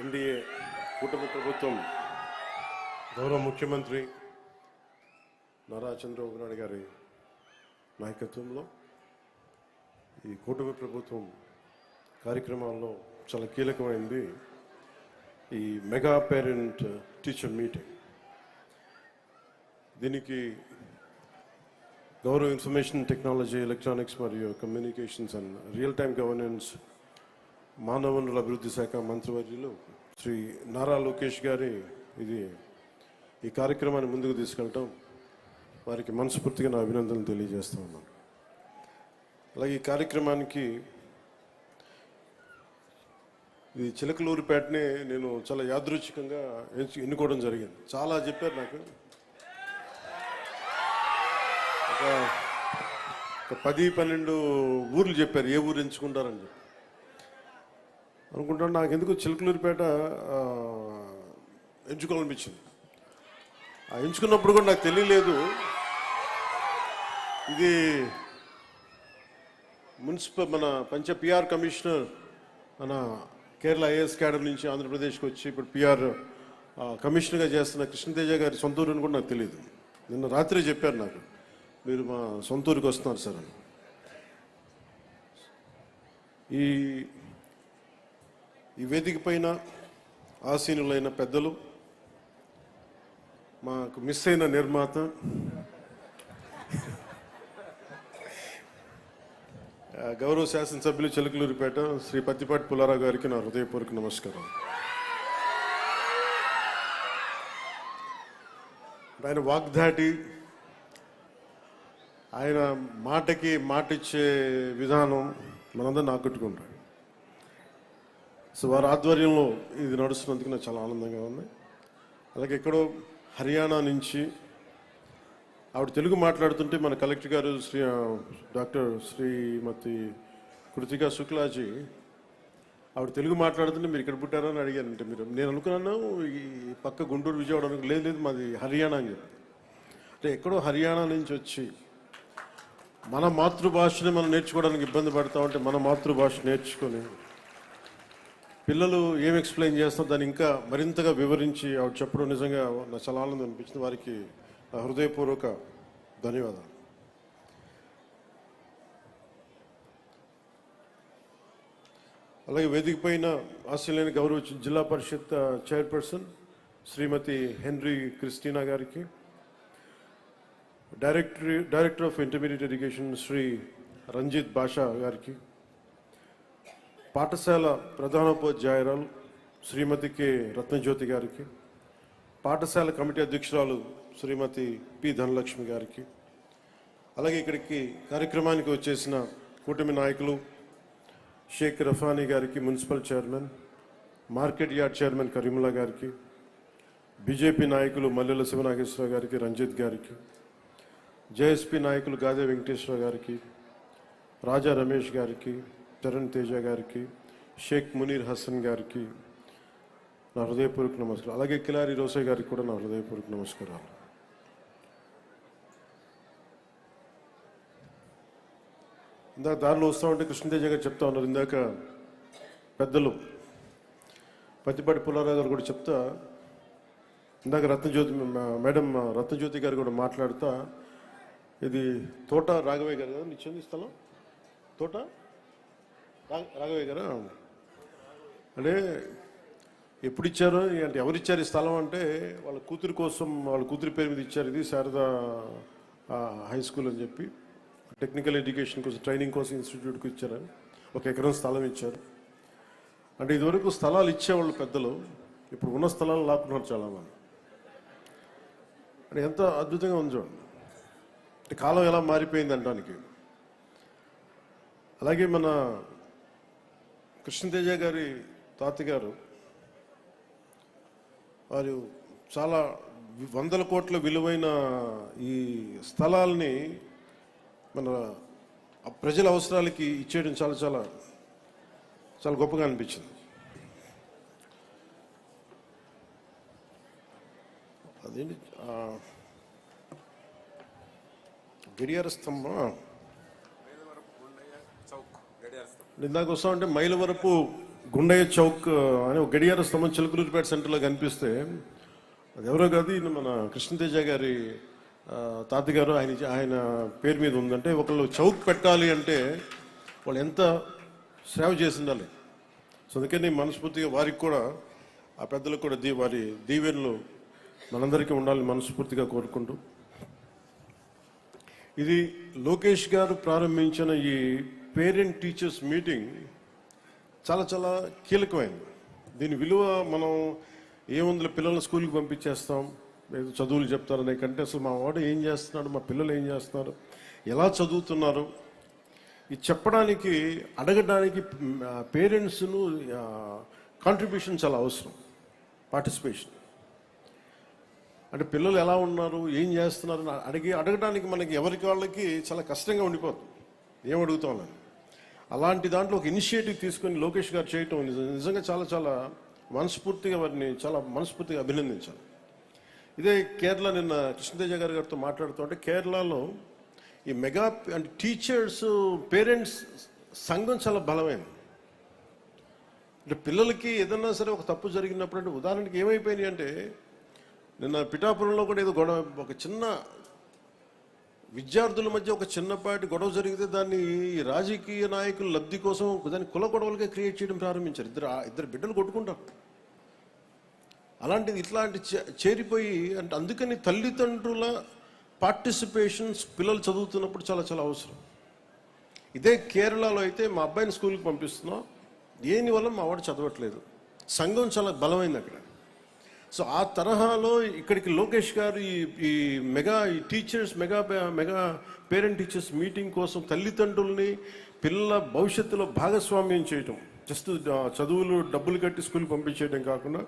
NDA కూటమి ప్రభుత్వం గౌరవ ముఖ్యమంత్రి నారా చంద్రబాబు నాయుడు గారి నాయకత్వంలో ఈ కూటమి ప్రభుత్వం కార్యక్రమాల్లో చాలా కీలకమైంది ఈ మెగా పేరెంట్ టీచర్ మీటింగ్. దీనికి గౌరవ ఇన్ఫర్మేషన్ టెక్నాలజీ ఎలక్ట్రానిక్స్ మరియు communications and real time governance మానవ వనరుల అభివృద్ధి శాఖ మంత్రివర్యులు శ్రీ నారా లోకేష్ గారి ఇది ఈ కార్యక్రమాన్ని ముందుకు తీసుకెళ్ళటం వారికి మనస్ఫూర్తిగా నా అభినందనలు తెలియజేస్తా ఉన్నాను. అలాగే ఈ కార్యక్రమానికి ఇది చిలకలూరిపేటనే నేను చాలా యాదృచ్ఛికంగా ఎంచు- ఎన్నుకోవడం జరిగింది. చాలా చెప్పారు నాకు. ఒక ఒక పది పన్నెండు ఊర్లు చెప్పారు. ఏ ఊరు ఎంచుకుంటారని చెప్పి. అనుకుంటాను. నాకు ఎందుకు చిలుకలూరిపేట ఎంచుకోవాలనిపించింది. ఆ ఎంచుకున్నప్పుడు కూడా నాకు తెలియలేదు. ఇది మున్సిపల్ మన పంచ పిఆర్ కమిషనర్ మన కేరళ ఐఏఎస్ క్యాడర్ నుంచి ఆంధ్రప్రదేశ్కి వచ్చి ఇప్పుడు పిఆర్ కమిషనర్గా చేస్తున్న కృష్ణతేజ గారి సొంతూరు అని కూడా నాకు తెలియదు. నిన్న రాత్రి చెప్పారు నాకు. మీరు మా సొంతూరుకి వస్తున్నారు సార్ అని. ఈ ఈ వేదిక పైన ఆసీనులైన పెద్దలు మాకు మిస్ అయిన నిర్మాత గౌరవ శాసనసభ్యులు చిలకలూరిపేట శ్రీ పత్తిపాటి పుల్లారావు గారికి నా హృదయపూర్వక నమస్కారం. ఆయన వాగ్దాటి ఆయన మాటకి మాటిచ్చే విధానం మనందరం ఆకట్టుకుంటాడు. సో వారి ఆధ్వర్యంలో ఇది నడుస్తున్నందుకు నాకు చాలా ఆనందంగా ఉంది. అలాగే ఎక్కడో హర్యానా నుంచి ఆవిడ తెలుగు మాట్లాడుతుంటే మన కలెక్టర్ గారు శ్రీ డాక్టర్ శ్రీమతి కృతికా శుక్లాజీ ఆవిడ తెలుగు మాట్లాడుతుంటే మీరు ఇక్కడ పుట్టారని అడిగారంటే మీరు. నేను అనుకున్నాను ఈ పక్క గుంటూరు విజయవాడ అనుకు లేదు లేదు మాది హర్యానా అని చెప్పి. అంటే ఎక్కడో హర్యానా నుంచి వచ్చి మన మాతృభాషని మనం నేర్చుకోవడానికి ఇబ్బంది పడతా ఉంటే మన మాతృభాష నేర్చుకొని పిల్లలు ఏం ఎక్స్ప్లెయిన్ చేస్తున్నారు దాన్ని ఇంకా మరింతగా వివరించి ఆవిడ చెప్పడం నిజంగా నా చాలా ఆనందం అనిపించింది. వారికి నా హృదయపూర్వక ధన్యవాదాలు. అలాగే వేదిక పైన ఆస్ట్రేలియన్ గౌరవ Zilla Parishad chairperson Shrimati Henry Christina గారికి directory director of intermediate education Shri Ranjith Basha గారికి పాఠశాల ప్రధానోపాధ్యాయురాలు శ్రీమతి కె. రత్నజ్యోతి గారికి పాఠశాల కమిటీ అధ్యక్షురాలు శ్రీమతి పి. ధనలక్ష్మి గారికి అలాగే ఇక్కడికి కార్యక్రమానికి వచ్చేసిన కూటమి నాయకులు షేక్ రఫానీ గారికి municipal chairman market yard chairman Karimulla గారికి బీజేపీ నాయకులు మల్లెల శివనాగేశ్వర గారికి రంజిత్ గారికి జేఎస్పీ నాయకులు గాదే వెంకటేశ్వర గారికి రాజా రమేష్ గారికి చరణ్ తేజ గారికి షేక్ మునీర్ హసన్ గారికి నా హృదయపూర్వక నమస్కారం అలాగే కిలారి రోసే గారికి కూడా నా హృదయపూర్వక నమస్కారాలు. ఇందాక దారిలో వస్తా ఉంటే కృష్ణతేజ గారు చెప్తా ఉన్నారు. ఇందాక పెద్దలు పత్తిపాటి పుల్లారావు గారు కూడా చెప్తా ఇందాక రత్నజ్యోతి మేడం రత్నజ్యోతి గారు కూడా మాట్లాడుతా ఇది తోట రాఘవయ్య గారు కదా? నిచ్చింది స్థలం? తోట? రాఘవయ్య గారా అంటే ఎప్పుడు ఇచ్చారు అంటే ఎవరు ఇచ్చారు ఈ స్థలం అంటే వాళ్ళ కూతురి కోసం వాళ్ళ కూతురి పేరు మీద ఇచ్చారు ఇది శారదా హై స్కూల్ అని చెప్పి. టెక్నికల్ ఎడ్యుకేషన్ కోసం ట్రైనింగ్ కోసం ఇన్స్టిట్యూట్కి ఇచ్చారు. ఒక ఎకరం స్థలం ఇచ్చారు. అంటే ఇదివరకు స్థలాలు ఇచ్చేవాళ్ళు పెద్దలు. ఇప్పుడు ఉన్న స్థలాలు లాక్కున్నారు చాలామంది. అంటే ఎంత అద్భుతంగా ఉంది చూడండి. అంటే కాలం ఎలా మారిపోయింది అనడానికి. అలాగే మన కృష్ణతేజ గారి తాతగారు వారు చాలా వందల కోట్ల విలువైన ఈ స్థలాల్ని మన ప్రజల అవసరాలకి ఇచ్చేయడం చాలా చాలా చాలా గొప్పగా అనిపించింది. అదేంటి గడియార స్తంభం ఇందాక వస్తా ఉంటే మైల వరపు గుండయ్య చౌక్ అని ఒక గడియార స్తంభం చిలకలూరిపేట సెంటర్లో కనిపిస్తే అది ఎవరో కాదు మన కృష్ణతేజ గారి తాతగారు. ఆయన ఆయన పేరు మీద ఉందంటే ఒకళ్ళు చౌక్ పెట్టాలి అంటే వాళ్ళు ఎంత సేవ చేసి ఉండాలి సో అందుకని మనస్ఫూర్తిగా వారికి కూడా ఆ పెద్దలకు కూడా దీ వారి దీవెనలు మనందరికీ ఉండాలని మనస్ఫూర్తిగా కోరుకుంటూ. ఇది లోకేష్ గారు ప్రారంభించిన ఈ పేరెంట్ టీచర్స్ మీటింగ్ చాలా చాలా కీలకమైనది దీని విలువ మనం ఏముంది పిల్లల్ని స్కూల్కి పంపించేస్తాం? ఏదో చదువులు చెప్తారనే కంటే అసలు మా వాడు ఏం చేస్తున్నాడు? మా పిల్లలు ఏం చేస్తున్నారు? ఎలా చదువుతున్నారు? ఇది చెప్పడానికి అడగడానికి పేరెంట్స్ను కాంట్రిబ్యూషన్ చాలా అవసరం. పార్టిసిపేషన్ అంటే పిల్లలు ఎలా ఉన్నారు? ఏం చేస్తున్నారు? అడిగి అడగడానికి మనకి ఎవరికి వాళ్ళకి చాలా కష్టంగా ఉండిపోతుంది. ఏం అడుగుతామని అలాంటి దాంట్లో ఒక ఇనిషియేటివ్ తీసుకొని లోకేష్ గారు చేయటం నిజంగా చాలా చాలా మనస్ఫూర్తిగా వారిని చాలా మనస్ఫూర్తిగా అభినందించాలి. ఇదే కేరళ నిన్న కృష్ణతేజ గారి గారితో మాట్లాడుతుంటే కేరళలో ఈ మెగా అంటే టీచర్స్ పేరెంట్స్ సంఘం చాలా బలమైనది అంటే పిల్లలకి ఏదన్నా సరే ఒక తప్పు జరిగినప్పుడు అంటే ఉదాహరణకి ఏమైపోయినాయి అంటే నిన్న పిఠాపురంలో కూడా ఏదో గొడవ ఒక చిన్న విద్యార్థుల మధ్య ఒక చిన్నపాటి గొడవ జరిగితే దాన్ని ఈ రాజకీయ నాయకుల లబ్ధి కోసం దాన్ని కుల గొడవలుగా క్రియేట్ చేయడం ప్రారంభించారు. ఇద్దరు ఇద్దరు బిడ్డలు కొట్టుకుంటారు అలాంటిది ఇట్లాంటి చే- చేరిపోయి అంటే అందుకని తల్లిదండ్రుల పార్టిసిపేషన్స్ పిల్లలు చదువుతున్నప్పుడు చాలా చాలా అవసరం. ఇదే కేరళలో అయితే మా అబ్బాయిని స్కూల్కి పంపిస్తున్నాం. దేనివల్ల మా వాడు చదవట్లేదు. సంఘం చాలా బలమైంది అక్కడ. సో ఆ తరహాలో ఇక్కడికి లోకేష్ గారు ఈ ఈ మెగా ఈ teachers mega mega parent teachers meeting కోసం తల్లిదండ్రుల్ని పిల్లల భవిష్యత్తులో భాగస్వామ్యం చేయటం జస్ట్ చదువులు డబ్బులు కట్టి స్కూల్ పంపించేయడం కాకుండా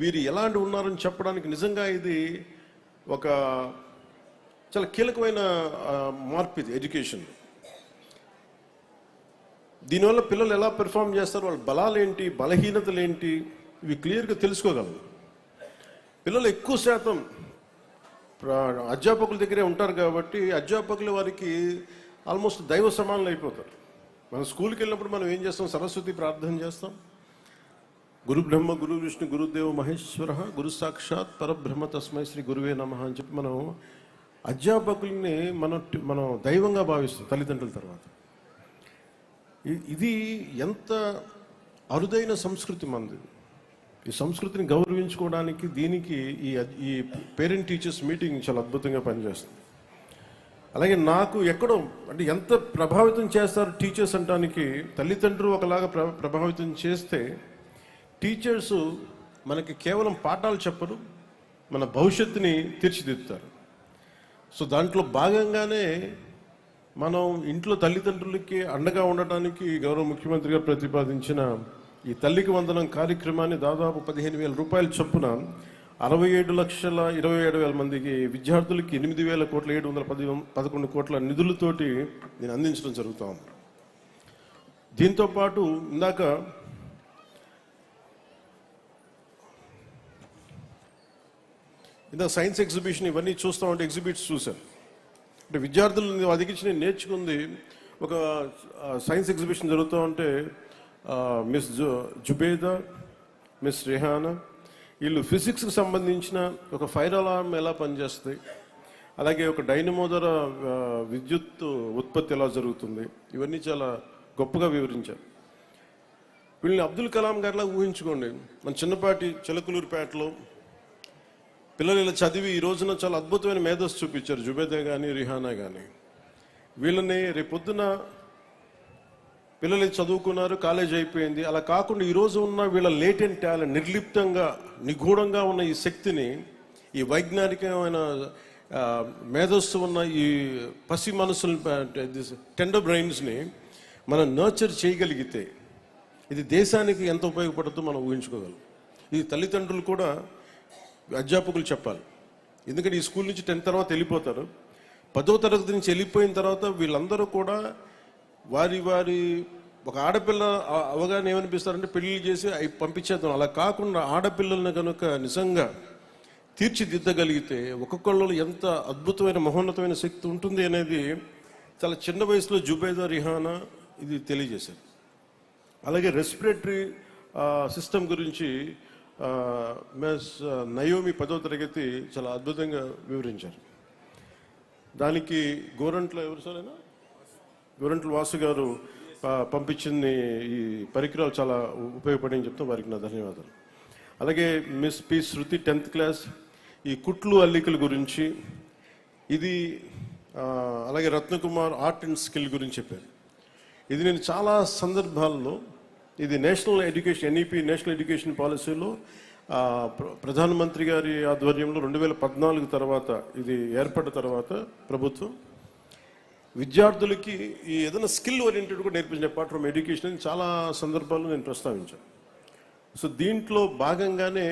వీరు ఎలాంటి ఉన్నారని చెప్పడానికి నిజంగా ఇది ఒక చాలా కీలకమైన మార్పు ఇది ఎడ్యుకేషన్ దీనివల్ల పిల్లలు ఎలా పెర్ఫామ్ చేస్తారు వాళ్ళ బలాలు ఏంటి బలహీనతలు ఏంటి ఇవి క్లియర్గా తెలుసుకోగలరు. పిల్లలు ఎక్కువ శాతం అధ్యాపకుల దగ్గరే ఉంటారు కాబట్టి అధ్యాపకులు వారికి ఆల్మోస్ట్ దైవ సమానులు అయిపోతారు. మనం స్కూల్కి వెళ్ళినప్పుడు మనం ఏం చేస్తాం? సరస్వతి ప్రార్థన చేస్తాం. గురు బ్రహ్మ గురు విష్ణు గురుదేవ మహేశ్వర గురు సాక్షాత్ పరబ్రహ్మ తస్మై శ్రీ గురువే నమ అని చెప్పి మనం అధ్యాపకుల్ని మన మనం దైవంగా భావిస్తాం తల్లిదండ్రుల తర్వాత. ఇ- ఇది ఎంత అరుదైన సంస్కృతి మనది ఈ సంస్కృతిని గౌరవించుకోవడానికి దీనికి ఈ ఈ పేరెంట్ టీచర్స్ మీటింగ్ చాలా అద్భుతంగా పనిచేస్తుంది. అలాగే నాకు ఎక్కడో అంటే ఎంత ప్రభావితం చేస్తారు టీచర్స్ అంటానికి తల్లిదండ్రులు ఒకలాగా ప్రభావితం చేస్తే టీచర్స్ మనకి కేవలం పాఠాలు చెప్పరు మన భవిష్యత్తుని తీర్చిదిద్దుతారు. సో దాంట్లో భాగంగానే మనం ఇంట్లో తల్లిదండ్రులకి అండగా ఉండటానికి గౌరవ ముఖ్యమంత్రిగా ప్రతిపాదించిన ఈ తల్లికి వందనం కార్యక్రమాన్ని దాదాపు పదిహేను వేల రూపాయల చొప్పున అరవై ఏడు లక్షల ఇరవై ఏడు వేల మందికి విద్యార్థులకి ఎనిమిది వేల కోట్ల ఏడు వందల పది పదకొండు కోట్ల నిధులతోటి నేను అందించడం జరుగుతూ ఉంది. దీంతో పాటు ఇందాక ఇందాక సైన్స్ ఎగ్జిబిషన్ ఇవన్నీ చూస్తూ ఉంటే ఎగ్జిబిట్స్ చూశాను. అంటే విద్యార్థులు వాళ్ళ నేను నేర్చుకుంది ఒక సైన్స్ ఎగ్జిబిషన్ జరుగుతూ ఉంటే మిస్ జు జుబేదా మిస్ రిహానా వీళ్ళు ఫిజిక్స్కి సంబంధించిన ఒక ఫైర్ అలారం ఎలా పనిచేస్తుంది అలాగే ఒక డైనమో ద్వారా విద్యుత్ ఉత్పత్తి ఎలా జరుగుతుంది? ఇవన్నీ చాలా గొప్పగా వివరించారు. వీళ్ళని అబ్దుల్ కలాం గారిలా ఊహించుకోండి. మన చిన్నపాటి చిలకలూరుపేటలో పిల్లలు ఇలా చదివి ఈ రోజున చాలా అద్భుతమైన మేధస్సు చూపించారు జుబేదా కానీ రిహానా కానీ వీళ్ళని రేపొద్దున పిల్లలు చదువుకున్నారు కాలేజ్ అయిపోయింది. అలా కాకుండా ఈరోజు ఉన్న వీళ్ళ లేటెంట్ టాలెంట్ నిర్లిప్తంగా నిగూఢంగా ఉన్న ఈ శక్తిని ఈ వైజ్ఞానికమైన మేధస్సు ఉన్న ఈ పసి మనసులు టెండర్ బ్రెయిన్స్ని మనం నర్చర్ చేయగలిగితే ఇది దేశానికి ఎంత ఉపయోగపడుతుందో మనం ఊహించుకోగలం. ఇది తల్లిదండ్రులు కూడా అధ్యాపకులు చెప్పాలి. ఎందుకంటే ఈ స్కూల్ నుంచి టెన్త్ తర్వాత వెళ్ళిపోతారు. పదో తరగతి నుంచి వెళ్ళిపోయిన తర్వాత వీళ్ళందరూ కూడా వారి వారి ఒక ఆడపిల్ల అవగాహన ఏమనిపిస్తారంటే పెళ్ళి చేసి అవి పంపించేద్దాం. అలా కాకుండా ఆడపిల్లల్ని కనుక నిజంగా తీర్చిదిద్దగలిగితే ఒక్కొక్కళ్ళు ఎంత అద్భుతమైన మహోన్నతమైన శక్తి ఉంటుంది అనేది చాలా చిన్న వయసులో జుబేదా రిహానా ఇది తెలియజేశారు. అలాగే రెస్పిరేటరీ సిస్టమ్ గురించి మెస్ నయోమి పదో తరగతి చాలా అద్భుతంగా వివరించారు. దానికి గోరంట్లో ఎవరు సార్ గోరంట్ల వాసు గారు పంపించిన ఈ పరికరాలు చాలా ఉపయోగపడని చెప్తాం వారికి నా ధన్యవాదాలు. అలాగే miss P Shruti tenth class ఈ కుట్లు అల్లికల గురించి ఇది అలాగే రత్నకుమార్ ఆర్ట్ అండ్ స్కిల్ గురించి చెప్పారు. ఇది నేను చాలా సందర్భాల్లో ఇది national education NEP national education పాలసీలో ప్ర- ప్రధానమంత్రి గారి ఆధ్వర్యంలో రెండు వేల పద్నాలుగు తర్వాత ఇది ఏర్పడ్డ తర్వాత ప్రభుత్వం విద్యార్థులకి ఈ ఏదైనా స్కిల్ ఓరియంటెడ్ కూడా నేర్పించిన అపార్ట్ ఫ్రమ్ ఎడ్యుకేషన్ చాలా సందర్భాల్లో నేను ప్రస్తావించాను. సో దీంట్లో భాగంగానే